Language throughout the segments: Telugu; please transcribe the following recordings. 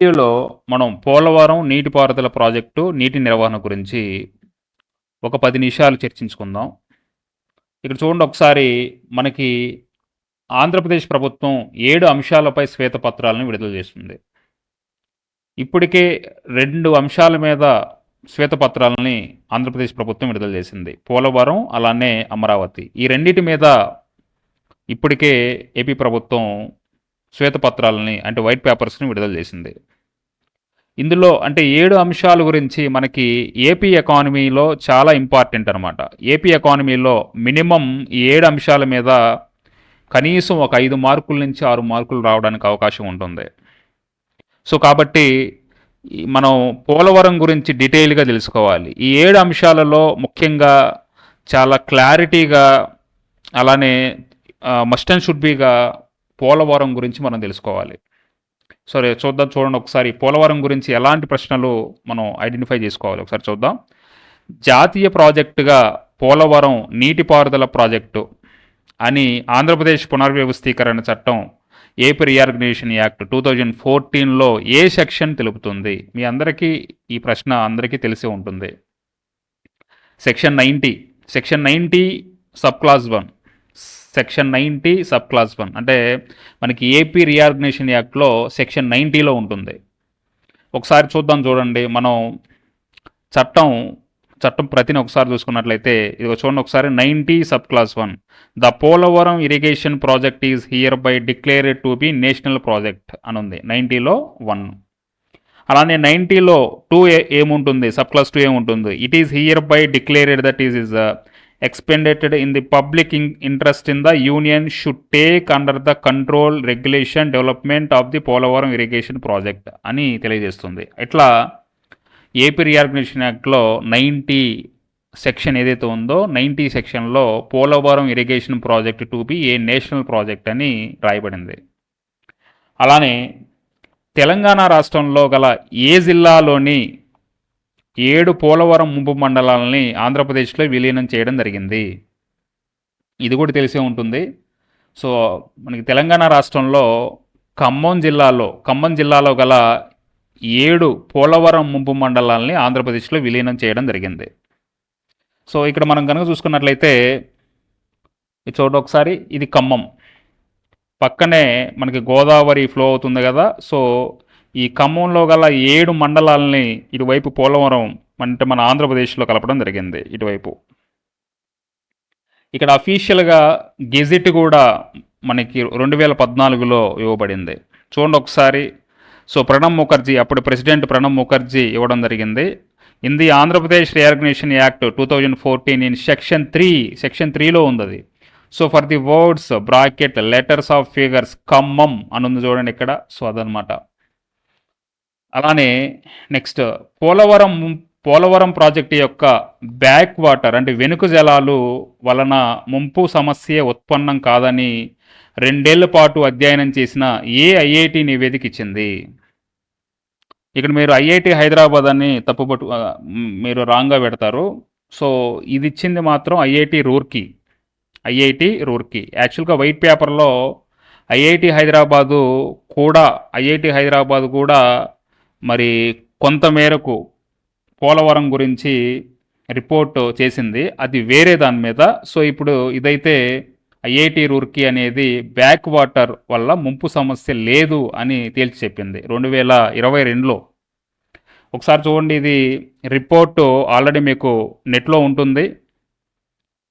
వీడియోలో మనం పోలవరం నీటిపారుదల ప్రాజెక్టు నీటి నిర్వహణ గురించి ఒక పది నిమిషాలు చర్చించుకుందాం. ఇక్కడ చూడండి ఒకసారి మనకి ఆంధ్రప్రదేశ్ ప్రభుత్వం ఏడు అంశాలపై శ్వేతపత్రాలను విడుదల చేస్తుంది ఇప్పటికే రెండు అంశాల మీద శ్వేతపత్రాలని ఆంధ్రప్రదేశ్ ప్రభుత్వం విడుదల చేసింది. పోలవరం అలానే అమరావతి. ఈ రెండింటి మీద ఇప్పటికే ఏపీ ప్రభుత్వం శ్వేతపత్రాలని అంటే వైట్ పేపర్స్ని విడుదల చేసింది. ఇందులో అంటే ఏడు అంశాల గురించి మనకి ఏపీ ఎకానమీలో చాలా ఇంపార్టెంట్ అనమాట ఏపీ ఎకానమీలో మినిమం ఈ ఏడు అంశాల మీద కనీసం ఒక ఐదు మార్కుల నుంచి ఆరు మార్కులు రావడానికి అవకాశం ఉంటుంది. సో కాబట్టి మనం పోలవరం గురించి డీటెయిల్గా తెలుసుకోవాలి. ఈ ఏడు అంశాలలో ముఖ్యంగా చాలా క్లారిటీగా అలానే మస్ట్ అండ్ షుడ్ బీగా పోలవరం గురించి మనం తెలుసుకోవాలి. సరే చూద్దాం చూడండి ఒకసారి పోలవరం గురించి ఎలాంటి ప్రశ్నలు మనం ఐడెంటిఫై చేసుకోవాలి? ఒకసారి చూద్దాం. జాతీయ ప్రాజెక్టుగా పోలవరం నీటిపారుదల ప్రాజెక్టు అని ఆంధ్రప్రదేశ్ పునర్వ్యవస్థీకరణ చట్టం AP reorganisation act two thousand ఫోర్టీన్లో ఏ సెక్షన్ తెలుపుతుంది? మీ అందరికీ ఈ ప్రశ్న అందరికీ తెలిసి ఉంటుంది. Section ninety. Section ninety sub clause one. Section ninety sub clause one. అంటే మనకి ఏపీ రీఆర్గనైజేషన్ యాక్ట్లో సెక్షన్ నైంటీలో ఉంటుంది. ఒకసారి చూద్దాం చూడండి. మనం చట్టం చట్టం ప్రతిని ఒకసారి చూసుకున్నట్లయితే ఇది చూడండి ఒకసారి ninety sub clause one. The Polavaram irrigation project is hereby declared to be national project అని ఉంది. నైంటీలో వన్. అలానే నైంటీలో టూ ఏముంటుంది? సబ్ క్లాస్ టూ ఏముంటుంది? It is hereby declared that is is expended in the public in- interest in the union should take under the control regulation development of the Polavaram irrigation project అని తెలియజేస్తుంది. ఇట్లా ఏపీ రీఆర్గనైజేషన్ యాక్ట్లో నైంటీ సెక్షన్ ఏదైతే ఉందో నైంటీ సెక్షన్లో Polavaram irrigation project to be a national project అని రాయబడింది. అలానే తెలంగాణ రాష్ట్రంలో గల ఏ జిల్లాలోని ఏడు పోలవరం ముంపు మండలాలని ఆంధ్రప్రదేశ్లో విలీనం చేయడం జరిగింది. ఇది కూడా తెలిసే ఉంటుంది. సో మనకి తెలంగాణ రాష్ట్రంలో ఖమ్మం జిల్లాలో ఖమ్మం జిల్లాలో గల ఏడు పోలవరం ముంపు మండలాలని ఆంధ్రప్రదేశ్లో విలీనం చేయడం జరిగింది. సో ఇక్కడ మనం కనుక చూసుకున్నట్లయితే ఈ ఒకసారి ఇది ఖమ్మం. పక్కనే మనకి గోదావరి ఫ్లో అవుతుంది కదా. సో ఈ ఖమ్మంలో గల ఏడు మండలాలని ఇటువైపు పోలవరం అంటే మన ఆంధ్రప్రదేశ్లో కలపడం జరిగింది ఇటువైపు. ఇక్కడ అఫీషియల్గా గెజిట్ కూడా మనకి రెండు వేల పద్నాలుగులో ఇవ్వబడింది. చూడండి ఒకసారి. సో ప్రణబ్ ముఖర్జీ అప్పుడు ప్రెసిడెంట్ ప్రణబ్ ముఖర్జీ ఇవ్వడం జరిగింది. In the Andhra Pradesh reorganisation act two thousand fourteen in section three section త్రీలో ఉంది అది so for the words bracket letters of figures Khammam అని ఉంది చూడండి ఇక్కడ. సో అదనమాట అలానే నెక్స్ట్ పోలవరం పోలవరం ప్రాజెక్టు యొక్క బ్యాక్ వాటర్ అంటే వెనుక జలాలు వలన ముంపు సమస్య ఉత్పన్నం కాదని రెండేళ్ళ పాటు అధ్యయనం చేసిన ఏ ఐఐటి నివేదిక ఇచ్చింది. ఇక్కడ మీరు ఐఐటి హైదరాబాద్ అని తప్పుపట్టు మీరు రాంగ్గా పెడతారు. సో ఇది ఇచ్చింది మాత్రం ఐఐటి రూర్కి. ఐఐటి రూర్కి. యాక్చువల్గా వైట్ పేపర్లో ఐఐటి హైదరాబాదు కూడా ఐఐటి హైదరాబాద్ కూడా మరి కొంత మేరకు పోలవరం గురించి రిపోర్ట్ చేసింది. అది వేరే దాని మీద. సో ఇప్పుడు ఇదైతే ఐఐటి రూర్కీ అనేది బ్యాక్ వాటర్ వల్ల ముంపు సమస్య లేదు అని తేల్చి చెప్పింది. రెండు వేల ఇరవై రెండులో. ఒకసారి చూడండి ఇది రిపోర్టు ఆల్రెడీ మీకు నెట్లో ఉంటుంది.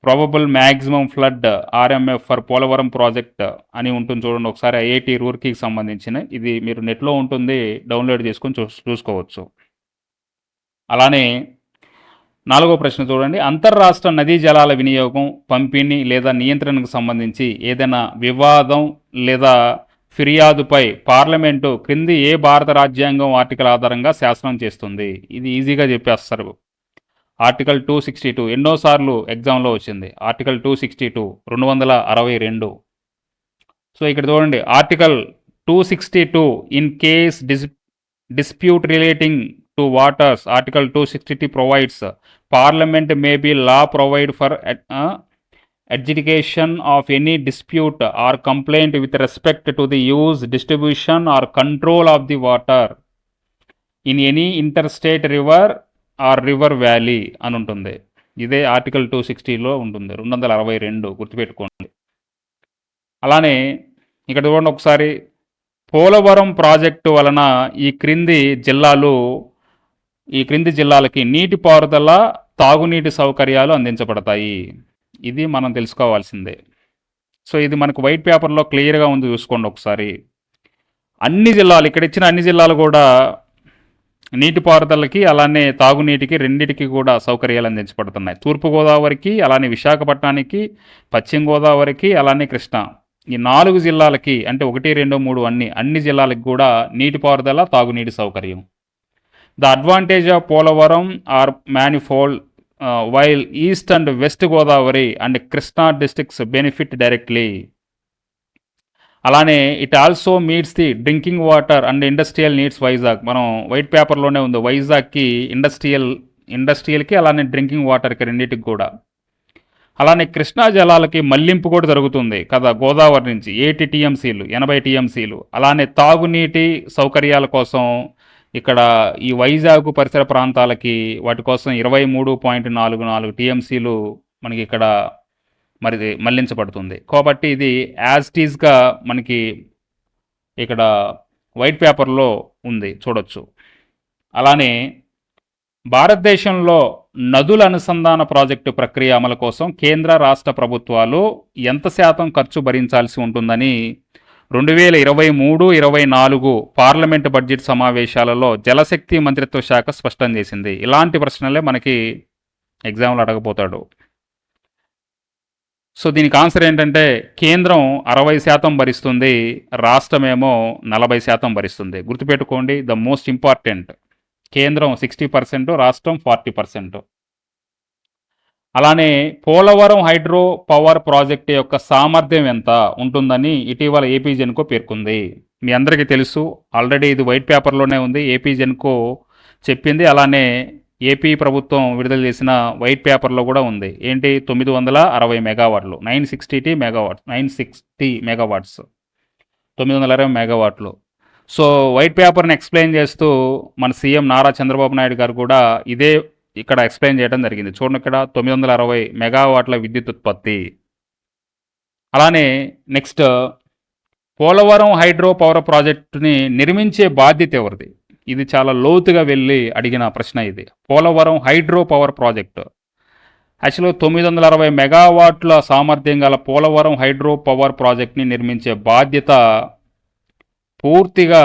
Probable maximum flood RMF for Polavaram project అని ఉంటుంది చూడండి. ఒకసారి ఐఐటి రూర్కీకి సంబంధించిన ఇది మీరు నెట్లో ఉంటుంది డౌన్లోడ్ చేసుకొని చూ చూసుకోవచ్చు. అలానే నాలుగో ప్రశ్న చూడండి. అంతర్రాష్ట్ర నదీ జలాల వినియోగం పంపిణీ లేదా నియంత్రణకు సంబంధించి ఏదైనా వివాదం లేదా ఫిర్యాదుపై పార్లమెంటు క్రింది ఏ భారత రాజ్యాంగం ఆర్టికల్ ఆధారంగా శాసనం చేస్తుంది? ఇది ఈజీగా చెప్పేస్తారు. ఆర్టికల్ టూ సిక్స్టీ టూ ఎన్నోసార్లు ఎగ్జామ్లో వచ్చింది. ఆర్టికల్ టూ సిక్స్టీ టూ రెండు వందల అరవై రెండు. సో ఇక్కడ చూడండి. Article two sixty two in case dis dispute relating to waters article two sixty two provides. Parliament may by law provide for adjudication of any dispute or complaint with respect to the use distribution or control of the water. In any inter state river or river valley అని ఉంటుంది. ఇదే ఆర్టికల్ టూ సిక్స్టీలో ఉంటుంది. రెండు వందల అరవై రెండు గుర్తుపెట్టుకోండి. అలానే ఇక్కడ చూడండి ఒకసారి పోలవరం ప్రాజెక్టు వలన ఈ క్రింది జిల్లాలు ఈ క్రింది జిల్లాలకి నీటిపారుదల తాగునీటి సౌకర్యాలు అందించబడతాయి. ఇది మనం తెలుసుకోవాల్సిందే. సో ఇది మనకు వైట్ పేపర్లో క్లియర్గా ఉంది చూసుకోండి ఒకసారి. అన్ని జిల్లాలు ఇక్కడ ఇచ్చిన అన్ని జిల్లాలు కూడా నీటిపారుదలకి అలానే తాగునీటికి రెండిటికి కూడా సౌకర్యాలు అందించబడుతున్నాయి. తూర్పుగోదావరికి అలానే విశాఖపట్నానికి పశ్చిమ గోదావరికి అలానే కృష్ణ. ఈ నాలుగు జిల్లాలకి అంటే ఒకటి రెండు మూడు అన్ని అన్ని జిల్లాలకు కూడా నీటిపారుదల తాగునీటి సౌకర్యం. The advantage of Polavaram are manifold while east and west Godavari and Krishna districts benefit directly. అలానే it also meets the drinking water and industrial needs Vizag. మనం వైట్ పేపర్లోనే ఉంది. వైజాగ్కి ఇండస్ట్రియల్ ఇండస్ట్రియల్కి అలానే డ్రింకింగ్ వాటర్కి రెండింటికి కూడా. అలానే కృష్ణా జలాలకి మళ్ళింపు కూడా జరుగుతుంది కదా గోదావరి నుంచి. ఎయిటీ టీఎంసీలు ఎనభై టీఎంసీలు. అలానే తాగునీటి సౌకర్యాల కోసం ఇక్కడ ఈ వైజాగ్ పరిసర ప్రాంతాలకి వాటి కోసం ఇరవై మూడు పాయింట్ నాలుగు నాలుగు టీఎంసీలు మనకి ఇక్కడ మరి మళ్ళించబడుతుంది. కాబట్టి ఇది యాజ్ టీజ్గా మనకి ఇక్కడ వైట్ పేపర్లో ఉంది చూడొచ్చు. అలానే భారతదేశంలో నదుల అనుసంధాన ప్రాజెక్టు ప్రక్రియ అమలు కోసం కేంద్ర రాష్ట్ర ప్రభుత్వాలు ఎంత శాతం ఖర్చు భరించాల్సి ఉంటుందని రెండు వేల ఇరవై మూడు ఇరవై నాలుగు పార్లమెంటు బడ్జెట్ సమావేశాలలో జలశక్తి మంత్రిత్వ శాఖ స్పష్టం చేసింది. ఇలాంటి ప్రశ్నలే మనకి ఎగ్జామ్లు అడగపోతాడు సో దీనికి ఆన్సర్ ఏంటంటే కేంద్రం అరవై శాతం భరిస్తుంది రాష్ట్రమేమో నలభై శాతం భరిస్తుంది. గుర్తుపెట్టుకోండి ద మోస్ట్ ఇంపార్టెంట్. కేంద్రం సిక్స్టీ పర్సెంట్ రాష్ట్రం ఫార్టీ పర్సెంట్. అలానే పోలవరం హైడ్రో పవర్ ప్రాజెక్ట్ యొక్క సామర్థ్యం ఎంత ఉంటుందని ఇటీవల ఏపీ జెన్కో పేర్కొంది. మీ అందరికీ తెలుసు ఆల్రెడీ ఇది వైట్ పేపర్లోనే ఉంది ఏపీ జెన్కో చెప్పింది. అలానే ఏపీ ప్రభుత్వం విడుదల చేసిన వైట్ పేపర్లో కూడా ఉంది. ఏంటి? తొమ్మిది వందల అరవై మెగావాట్లు. నైన్ సిక్స్టీ టీ మెగావాట్స్. Nine sixty megawatts. తొమ్మిది వందల అరవై మెగావాట్లు. సో వైట్ పేపర్ని ఎక్స్ప్లెయిన్ చేస్తూ మన సీఎం నారా చంద్రబాబు నాయుడు గారు కూడా ఇదే ఇక్కడ ఎక్స్ప్లెయిన్ చేయడం జరిగింది. చూడండి ఇక్కడ తొమ్మిది వందల అరవై మెగావాట్ల విద్యుత్ ఉత్పత్తి. అలానే నెక్స్ట్ పోలవరం హైడ్రో పవర్ ప్రాజెక్టుని నిర్మించే బాధ్యత ఎవరిది? ఇది చాలా లోతుగా వెళ్ళి అడిగిన ప్రశ్న ఇది. Polavaram hydro power project. యాక్చువల్గా తొమ్మిది వందల అరవై మెగావాట్ల సామర్థ్యం గల పోలవరం హైడ్రో పవర్ ప్రాజెక్ట్ని నిర్మించే బాధ్యత పూర్తిగా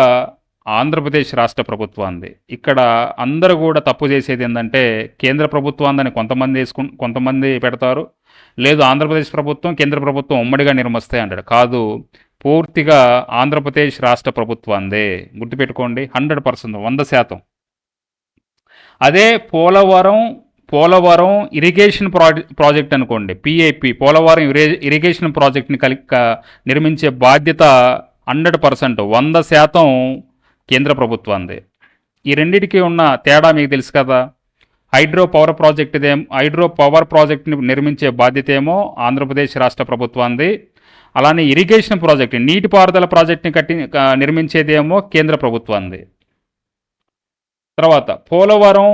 ఆంధ్రప్రదేశ్ రాష్ట్ర ప్రభుత్వాన్ని ఇక్కడ అందరూ కూడా తప్పు చేసేది ఏంటంటే కేంద్ర ప్రభుత్వాన్ని కొంతమంది వేసుకు కొంతమంది పెడతారు. లేదు ఆంధ్రప్రదేశ్ ప్రభుత్వం కేంద్ర ప్రభుత్వం ఉమ్మడిగా నిర్మిస్తాయి అంటాడు. కాదు పూర్తిగా ఆంధ్రప్రదేశ్ రాష్ట్ర ప్రభుత్వాందే. గుర్తుపెట్టుకోండి హండ్రెడ్ పర్సెంట్ వంద శాతం. అదే పోలవరం పోలవరం ఇరిగేషన్ ప్రాజెక్ట్ అనుకోండి పిఐపి పోలవరం ఇరిగేషన్ ప్రాజెక్ట్ని కలి నిర్మించే బాధ్యత హండ్రెడ్ పర్సెంట్ వంద శాతం కేంద్ర ప్రభుత్వాన్ని ఈ రెండింటికి ఉన్న తేడా మీకు తెలుసు కదా? హైడ్రో పవర్ ప్రాజెక్ట్ ఇదేం హైడ్రో పవర్ ప్రాజెక్ట్ని నిర్మించే బాధ్యత ఏమో ఆంధ్రప్రదేశ్ రాష్ట్ర ప్రభుత్వాన్ని అలానే ఇరిగేషన్ ప్రాజెక్ట్ నీటిపారుదల ప్రాజెక్ట్ని కట్టి నిర్మించేదేమో కేంద్ర ప్రభుత్వాన్ని తర్వాత పోలవరం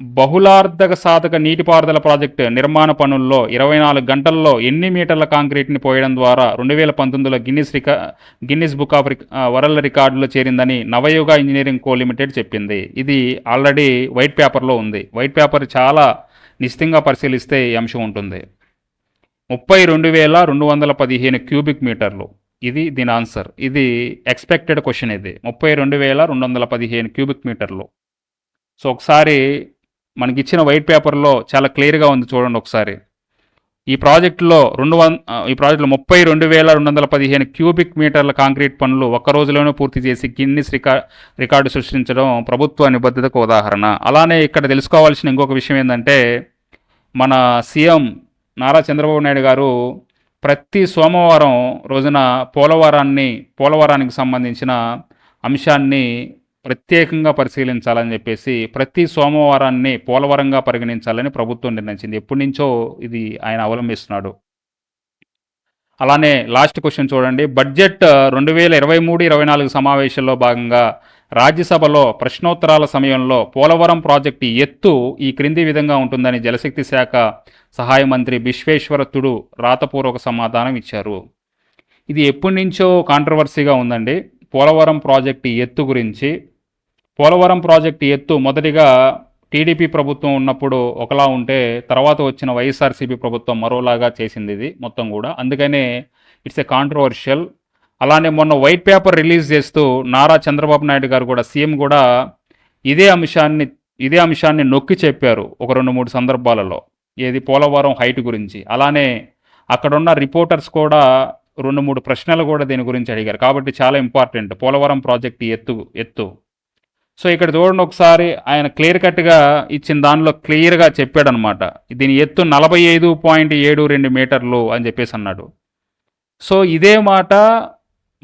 బహుళార్థక సాధక నీటిపారుదల ప్రాజెక్టు నిర్మాణ పనుల్లో ఇరవై నాలుగు గంటల్లో ఎన్ని మీటర్ల కాంక్రీట్ని పోయడం ద్వారా రెండు వేల పంతొమ్మిదిలో గిన్నిస్ రికా గిన్నిస్ బుక్ ఆఫ్ వరల్డ్ రికార్డులో చేరిందని నవయుగ ఇంజనీరింగ్ కో లిమిటెడ్ చెప్పింది. ఇది ఆల్రెడీ వైట్ పేపర్లో ఉంది. వైట్ పేపర్ చాలా నిశ్చితంగా పరిశీలిస్తే ఈ అంశం ఉంటుంది. ముప్పై రెండు వేల రెండు వందల పదిహేను క్యూబిక్ మీటర్లు. ఇది దీని ఆన్సర్. ఇది ఎక్స్పెక్టెడ్ క్వశ్చన్ ఇది. ముప్పై రెండు వేల రెండు వందల పదిహేను క్యూబిక్ మీటర్లు. సో ఒకసారి మనకి ఇచ్చిన వైట్ పేపర్లో చాలా క్లియర్గా ఉంది చూడండి ఒకసారి. ఈ ప్రాజెక్టులో రెండు వంద ఈ ప్రాజెక్టులో ముప్పై రెండు వేల రెండు వందల పదిహేను క్యూబిక్ మీటర్ల కాంక్రీట్ పనులు ఒక్క రోజులోనే పూర్తి చేసి గిన్నిస్ రికా రికార్డు సృష్టించడం ప్రభుత్వ నిబద్ధతకు ఉదాహరణ. అలానే ఇక్కడ తెలుసుకోవాల్సిన ఇంకొక విషయం ఏంటంటే మన సీఎం నారా చంద్రబాబు నాయుడు గారు ప్రతి సోమవారం రోజున పోలవరాన్ని పోలవరానికి సంబంధించిన అంశాన్ని ప్రత్యేకంగా పరిశీలించాలని చెప్పేసి ప్రతి సోమవారాన్ని పోలవరంగా పరిగణించాలని ప్రభుత్వం నిర్ణయించింది. ఎప్పటి నుంచో ఇది ఆయన అవలంబిస్తున్నాడు. అలానే లాస్ట్ క్వశ్చన్ చూడండి. బడ్జెట్ రెండు వేల ఇరవై మూడు ఇరవై నాలుగు సమావేశంలో భాగంగా రాజ్యసభలో ప్రశ్నోత్తరాల సమయంలో పోలవరం ప్రాజెక్టు ఎత్తు ఈ క్రింది విధంగా ఉంటుందని జలశక్తి శాఖ సహాయ మంత్రి విశ్వేశ్వర తుడు రాతపూర్వక సమాధానం ఇచ్చారు. ఇది ఎప్పటి నుంచో కాంట్రవర్సీగా ఉందండి. పోలవరం ప్రాజెక్టు ఎత్తు గురించి. పోలవరం ప్రాజెక్టు ఎత్తు మొదటిగా టీడీపీ ప్రభుత్వం ఉన్నప్పుడు ఒకలా ఉంటే తర్వాత వచ్చిన వైఎస్ఆర్సీపీ ప్రభుత్వం మరోలాగా చేసింది ఇది మొత్తం కూడా. అందుకనే ఇట్స్ ఏ కాంట్రవర్షియల్ అలానే మొన్న వైట్ పేపర్ రిలీజ్ చేస్తూ నారా చంద్రబాబు నాయుడు గారు కూడా సీఎం కూడా ఇదే అంశాన్ని ఇదే అంశాన్ని నొక్కి చెప్పారు ఒక రెండు మూడు సందర్భాలలో. ఏది పోలవరం హైట్ గురించి. అలానే అక్కడున్న రిపోర్టర్స్ కూడా రెండు మూడు ప్రశ్నలు కూడా దీని గురించి అడిగారు. కాబట్టి చాలా ఇంపార్టెంట్. పోలవరం ప్రాజెక్ట్ ఎత్తు ఎత్తు. సో ఇక్కడ చూడండి ఒకసారి ఆయన క్లియర్ కట్గా ఇచ్చిన దానిలో క్లియర్గా చెప్పాడనమాట. దీని ఎత్తు నలభై ఐదు పాయింట్ ఏడు రెండు మీటర్లు అని చెప్పేసి అన్నాడు. సో ఇదే మాట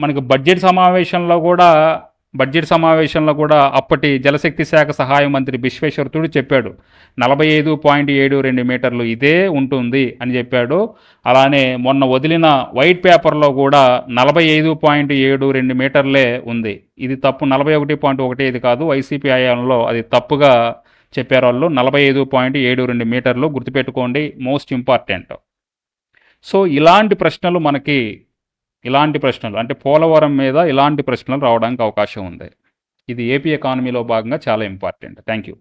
మనకు బడ్జెట్ సమావేశంలో కూడా బడ్జెట్ సమావేశంలో కూడా అప్పటి జలశక్తి శాఖ సహాయ మంత్రి విశ్వేశ్వరతుడు చెప్పాడు నలభై ఐదు పాయింట్ ఏడు రెండు మీటర్లు ఇదే ఉంటుంది అని చెప్పాడు. అలానే మొన్న వదిలిన వైట్ పేపర్లో కూడా నలభై ఐదు పాయింట్ ఏడు రెండు మీటర్లే ఉంది. ఇది తప్పు నలభై ఒకటి పాయింట్ ఒకటి ఐదు కాదు వైసీపీ ఆయంలో అది తప్పుగా చెప్పారు వాళ్ళు. నలభై ఐదు పాయింట్ ఏడు రెండు మీటర్లు గుర్తుపెట్టుకోండి మోస్ట్ ఇంపార్టెంట్. సో ఇలాంటి ప్రశ్నలు మనకి ఇలాంటి ప్రశ్నలు అంటే పోలవరం మీద ఇలాంటి ప్రశ్నలు రావడానికి అవకాశం ఉంది. ఇది ఏపీ ఎకానమీలో భాగంగా చాలా ఇంపార్టెంట్ థ్యాంక్ యూ